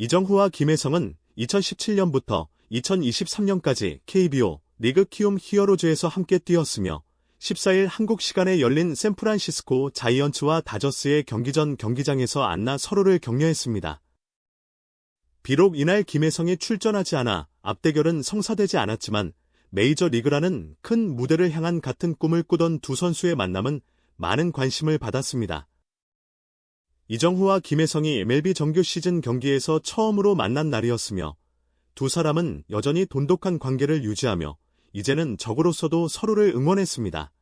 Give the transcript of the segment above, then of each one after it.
이정후와 김혜성은 2017년부터 2023년까지 KBO 리그 키움 히어로즈에서 함께 뛰었으며 14일 한국 시간에 열린 샌프란시스코 자이언츠와 다저스의 경기 전 경기장에서 안나 서로를 격려했습니다. 비록 이날 김혜성이 출전하지 않아 앞대결은 성사되지 않았지만 메이저 리그라는 큰 무대를 향한 같은 꿈을 꾸던 두 선수의 만남은 많은 관심을 받았습니다. 이정후와 김혜성이 MLB 정규 시즌 경기에서 처음으로 만난 날이었으며 두 사람은 여전히 돈독한 관계를 유지하며 이제는 적으로서도 서로를 응원했습니다.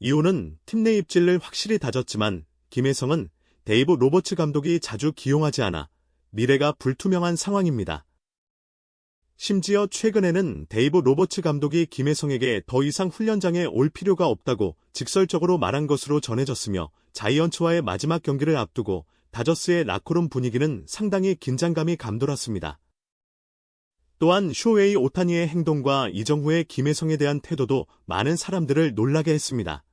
이후는 팀 내 입질을 확실히 다졌지만 김혜성은 데이브 로버츠 감독이 자주 기용하지 않아 미래가 불투명한 상황입니다. 심지어 최근에는 데이브 로버츠 감독이 김혜성에게 더 이상 훈련장에 올 필요가 없다고 직설적으로 말한 것으로 전해졌으며 자이언츠와의 마지막 경기를 앞두고 다저스의 라커룸 분위기는 상당히 긴장감이 감돌았습니다. 또한 쇼웨이 오타니의 행동과 이정후의 김혜성에 대한 태도도 많은 사람들을 놀라게 했습니다.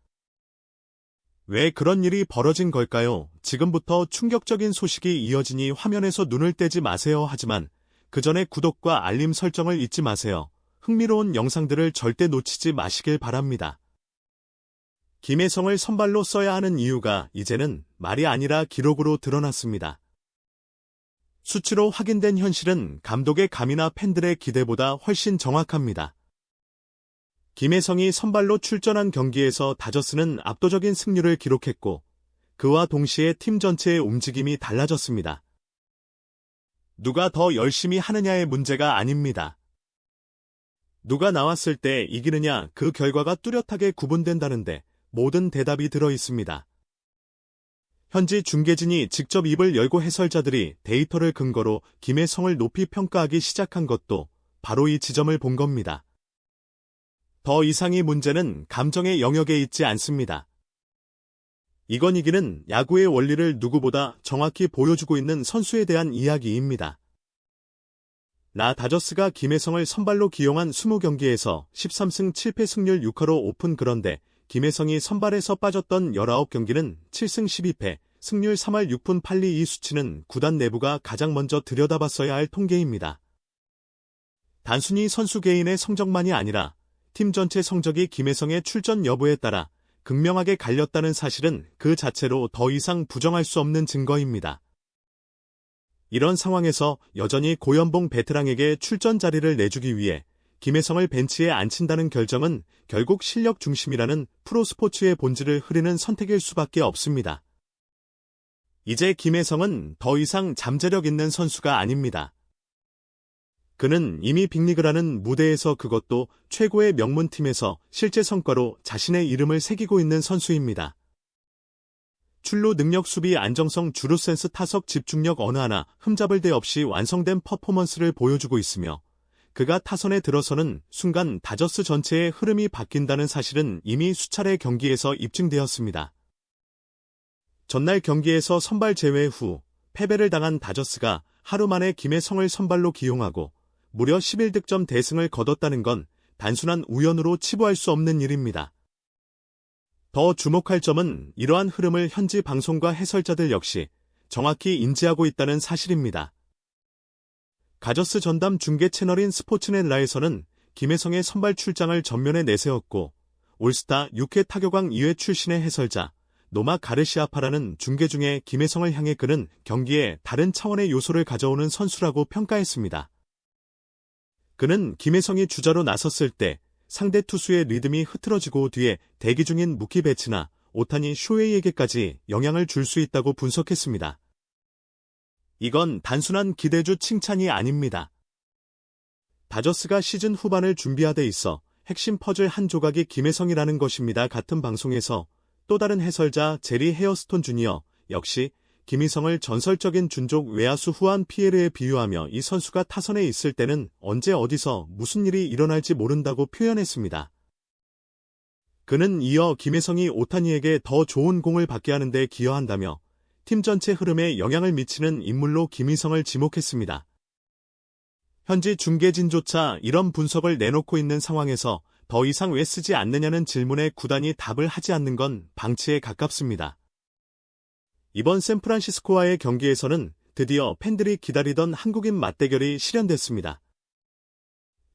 왜 그런 일이 벌어진 걸까요? 지금부터 충격적인 소식이 이어지니 화면에서 눈을 떼지 마세요 하지만 그 전에 구독과 알림 설정을 잊지 마세요. 흥미로운 영상들을 절대 놓치지 마시길 바랍니다. 김혜성을 선발로 써야 하는 이유가 이제는 말이 아니라 기록으로 드러났습니다. 수치로 확인된 현실은 감독의 감이나 팬들의 기대보다 훨씬 정확합니다. 김혜성이 선발로 출전한 경기에서 다저스는 압도적인 승률을 기록했고 그와 동시에 팀 전체의 움직임이 달라졌습니다. 누가 더 열심히 하느냐의 문제가 아닙니다. 누가 나왔을 때 이기느냐 그 결과가 뚜렷하게 구분된다는데 모든 대답이 들어 있습니다. 현지 중계진이 직접 입을 열고 해설자들이 데이터를 근거로 김혜성을 높이 평가하기 시작한 것도 바로 이 지점을 본 겁니다. 더 이상의 문제는 감정의 영역에 있지 않습니다. 이건 이기는 야구의 원리를 누구보다 정확히 보여주고 있는 선수에 대한 이야기입니다. 나 다저스가 김혜성을 선발로 기용한 20경기에서 13승 7패 승률 6화로 오픈 그런데 김혜성이 선발에서 빠졌던 19경기는 7승 12패, 승률 3할 6푼 8리 이 수치는 구단 내부가 가장 먼저 들여다봤어야 할 통계입니다. 단순히 선수 개인의 성적만이 아니라 팀 전체 성적이 김혜성의 출전 여부에 따라 극명하게 갈렸다는 사실은 그 자체로 더 이상 부정할 수 없는 증거입니다. 이런 상황에서 여전히 고연봉 베테랑에게 출전 자리를 내주기 위해 김혜성을 벤치에 앉힌다는 결정은 결국 실력 중심이라는 프로스포츠의 본질을 흐리는 선택일 수밖에 없습니다. 이제 김혜성은 더 이상 잠재력 있는 선수가 아닙니다. 그는 이미 빅리그라는 무대에서 그것도 최고의 명문팀에서 실제 성과로 자신의 이름을 새기고 있는 선수입니다. 출루 능력 수비 안정성 주루 센스 타석 집중력 어느 하나 흠잡을 데 없이 완성된 퍼포먼스를 보여주고 있으며 그가 타선에 들어서는 순간 다저스 전체의 흐름이 바뀐다는 사실은 이미 수차례 경기에서 입증되었습니다. 전날 경기에서 선발 제외 후 패배를 당한 다저스가 하루 만에 김혜성을 선발로 기용하고 무려 11득점 대승을 거뒀다는 건 단순한 우연으로 치부할 수 없는 일입니다. 더 주목할 점은 이러한 흐름을 현지 방송과 해설자들 역시 정확히 인지하고 있다는 사실입니다. 가저스 전담 중계 채널인 스포츠넷 라에서는 김혜성의 선발 출장을 전면에 내세웠고 올스타 6회 타격왕 2회 출신의 해설자 노마 가르시아파라는 중계 중에 김혜성을 향해 그는 경기에 다른 차원의 요소를 가져오는 선수라고 평가했습니다. 그는 김혜성이 주자로 나섰을 때 상대 투수의 리듬이 흐트러지고 뒤에 대기 중인 무키 배츠나 오타니 쇼웨이에게까지 영향을 줄 수 있다고 분석했습니다. 이건 단순한 기대주 칭찬이 아닙니다. 다저스가 시즌 후반을 준비하되 있어 핵심 퍼즐 한 조각이 김혜성이라는 것입니다. 같은 방송에서 또 다른 해설자 제리 헤어스톤 주니어 역시 김희성을 전설적인 준족 외야수 후안 피에르에 비유하며 이 선수가 타선에 있을 때는 언제 어디서 무슨 일이 일어날지 모른다고 표현했습니다. 그는 이어 김혜성이 오타니에게 더 좋은 공을 받게 하는데 기여한다며 팀 전체 흐름에 영향을 미치는 인물로 김희성을 지목했습니다. 현지 중계진조차 이런 분석을 내놓고 있는 상황에서 더 이상 왜 쓰지 않느냐는 질문에 구단이 답을 하지 않는 건 방치에 가깝습니다. 이번 샌프란시스코와의 경기에서는 드디어 팬들이 기다리던 한국인 맞대결이 실현됐습니다.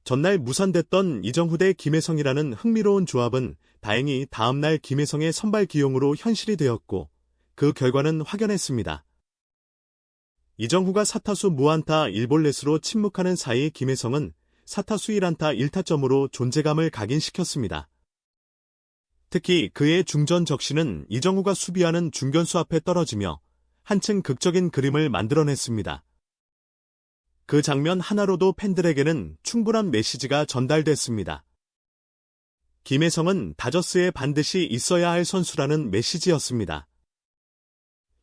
전날 무산됐던 이정후 대 김혜성이라는 흥미로운 조합은 다행히 다음날 김혜성의 선발 기용으로 현실이 되었고 그 결과는 확연했습니다. 이정후가 사타수 무안타 1볼넷으로 침묵하는 사이 김혜성은 사타수 1안타 1타점으로 존재감을 각인시켰습니다. 특히 그의 중전 적시는 이정후가 수비하는 중견수 앞에 떨어지며 한층 극적인 그림을 만들어냈습니다. 그 장면 하나로도 팬들에게는 충분한 메시지가 전달됐습니다. 김혜성은 다저스에 반드시 있어야 할 선수라는 메시지였습니다.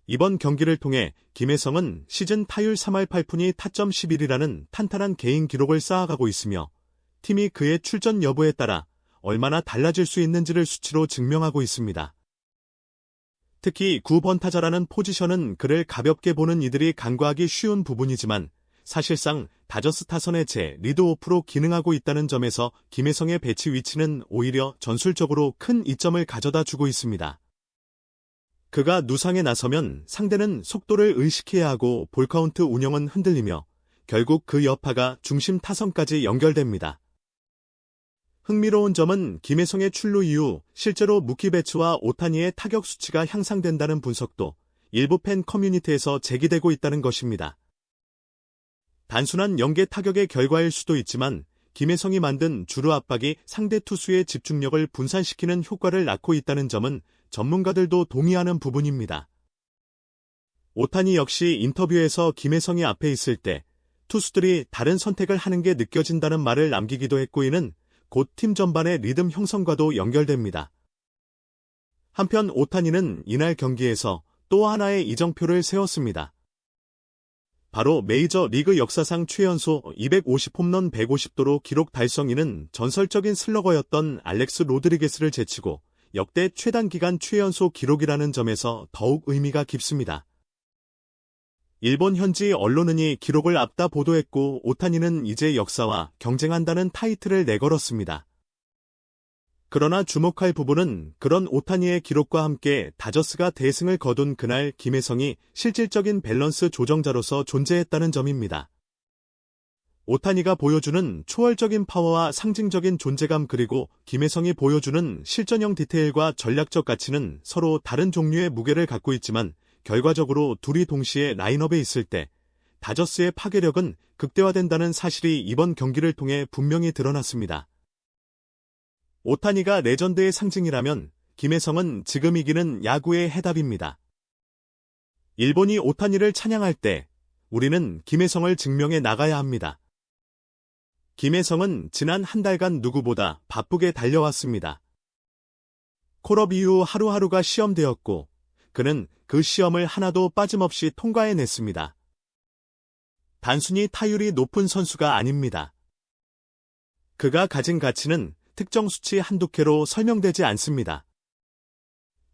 이번 경기를 통해 김혜성은 시즌 타율 3할 8푼이 타점 11이라는 탄탄한 개인 기록을 쌓아가고 있으며 팀이 그의 출전 여부에 따라 얼마나 달라질 수 있는지를 수치로 증명하고 있습니다. 특히 9번 타자라는 포지션은 그를 가볍게 보는 이들이 간과하기 쉬운 부분이지만 사실상 다저스 타선의 제 리드오프로 기능하고 있다는 점에서 김혜성의 배치 위치는 오히려 전술적으로 큰 이점을 가져다 주고 있습니다. 그가 누상에 나서면 상대는 속도를 의식해야 하고 볼카운트 운영은 흔들리며 결국 그 여파가 중심 타선까지 연결됩니다. 흥미로운 점은 김혜성의 출루 이후 실제로 무키 배츠와 오타니의 타격 수치가 향상된다는 분석도 일부 팬 커뮤니티에서 제기되고 있다는 것입니다. 단순한 연계 타격의 결과일 수도 있지만 김혜성이 만든 주루 압박이 상대 투수의 집중력을 분산시키는 효과를 낳고 있다는 점은 전문가들도 동의하는 부분입니다. 오타니 역시 인터뷰에서 김혜성이 앞에 있을 때 투수들이 다른 선택을 하는 게 느껴진다는 말을 남기기도 했고 이는 곧 팀 전반의 리듬 형성과도 연결됩니다. 한편 오타니는 이날 경기에서 또 하나의 이정표를 세웠습니다. 바로 메이저 리그 역사상 최연소 250홈런 150도로 기록 달성이는 전설적인 슬러거였던 알렉스 로드리게스를 제치고 역대 최단 기간 최연소 기록이라는 점에서 더욱 의미가 깊습니다. 일본 현지 언론은 이 기록을 앞다 보도했고 오타니는 이제 역사와 경쟁한다는 타이틀을 내걸었습니다. 그러나 주목할 부분은 그런 오타니의 기록과 함께 다저스가 대승을 거둔 그날 김혜성이 실질적인 밸런스 조정자로서 존재했다는 점입니다. 오타니가 보여주는 초월적인 파워와 상징적인 존재감 그리고 김혜성이 보여주는 실전형 디테일과 전략적 가치는 서로 다른 종류의 무게를 갖고 있지만 결과적으로 둘이 동시에 라인업에 있을 때 다저스의 파괴력은 극대화된다는 사실이 이번 경기를 통해 분명히 드러났습니다. 오타니가 레전드의 상징이라면 김혜성은 지금 이기는 야구의 해답입니다. 일본이 오타니를 찬양할 때 우리는 김혜성을 증명해 나가야 합니다. 김혜성은 지난 한 달간 누구보다 바쁘게 달려왔습니다. 콜업 이후 하루하루가 시험되었고 그는 그 시험을 하나도 빠짐없이 통과해냈습니다. 단순히 타율이 높은 선수가 아닙니다. 그가 가진 가치는 특정 수치 한두 개로 설명되지 않습니다.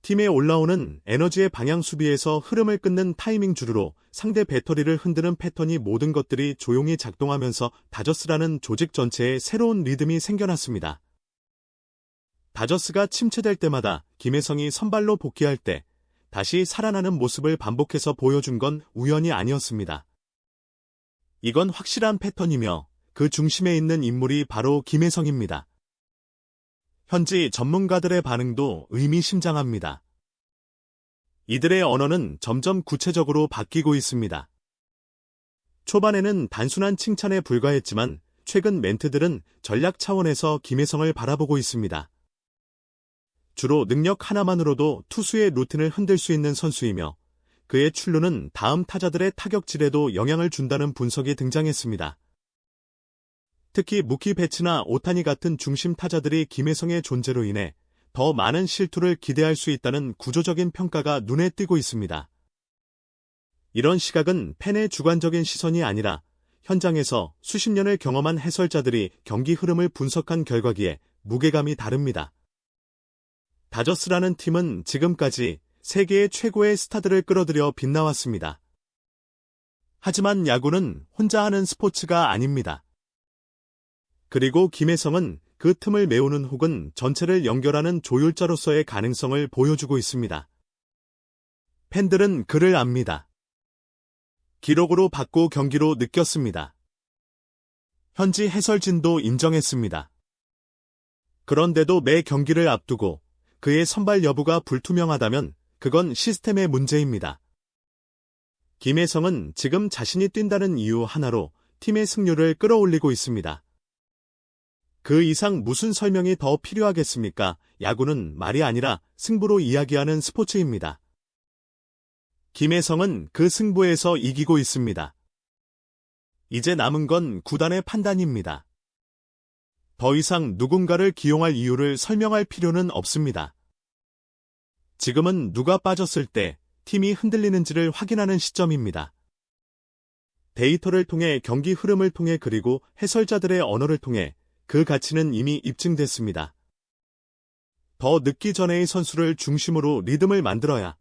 팀에 올라오는 에너지의 방향 수비에서 흐름을 끊는 타이밍 주루로 상대 배터리를 흔드는 패턴이 모든 것들이 조용히 작동하면서 다저스라는 조직 전체에 새로운 리듬이 생겨났습니다. 다저스가 침체될 때마다 김혜성이 선발로 복귀할 때 다시 살아나는 모습을 반복해서 보여준 건 우연이 아니었습니다. 이건 확실한 패턴이며 그 중심에 있는 인물이 바로 김혜성입니다. 현지 전문가들의 반응도 의미심장합니다. 이들의 언어는 점점 구체적으로 바뀌고 있습니다. 초반에는 단순한 칭찬에 불과했지만 최근 멘트들은 전략 차원에서 김혜성을 바라보고 있습니다. 주로 능력 하나만으로도 투수의 루틴을 흔들 수 있는 선수이며 그의 출루는 다음 타자들의 타격질에도 영향을 준다는 분석이 등장했습니다. 특히 무키 배츠나 오타니 같은 중심 타자들이 김혜성의 존재로 인해 더 많은 실투를 기대할 수 있다는 구조적인 평가가 눈에 띄고 있습니다. 이런 시각은 팬의 주관적인 시선이 아니라 현장에서 수십 년을 경험한 해설자들이 경기 흐름을 분석한 결과기에 무게감이 다릅니다. 다저스라는 팀은 지금까지 세계의 최고의 스타들을 끌어들여 빛나왔습니다. 하지만 야구는 혼자 하는 스포츠가 아닙니다. 그리고 김혜성은 그 틈을 메우는 혹은 전체를 연결하는 조율자로서의 가능성을 보여주고 있습니다. 팬들은 그를 압니다. 기록으로 받고 경기로 느꼈습니다. 현지 해설진도 인정했습니다. 그런데도 매 경기를 앞두고 그의 선발 여부가 불투명하다면 그건 시스템의 문제입니다. 김혜성은 지금 자신이 뛴다는 이유 하나로 팀의 승률을 끌어올리고 있습니다. 그 이상 무슨 설명이 더 필요하겠습니까? 야구는 말이 아니라 승부로 이야기하는 스포츠입니다. 김혜성은 그 승부에서 이기고 있습니다. 이제 남은 건 구단의 판단입니다. 더 이상 누군가를 기용할 이유를 설명할 필요는 없습니다. 지금은 누가 빠졌을 때 팀이 흔들리는지를 확인하는 시점입니다. 데이터를 통해 경기 흐름을 통해 그리고 해설자들의 언어를 통해 그 가치는 이미 입증됐습니다. 더 늦기 전에의 선수를 중심으로 리듬을 만들어야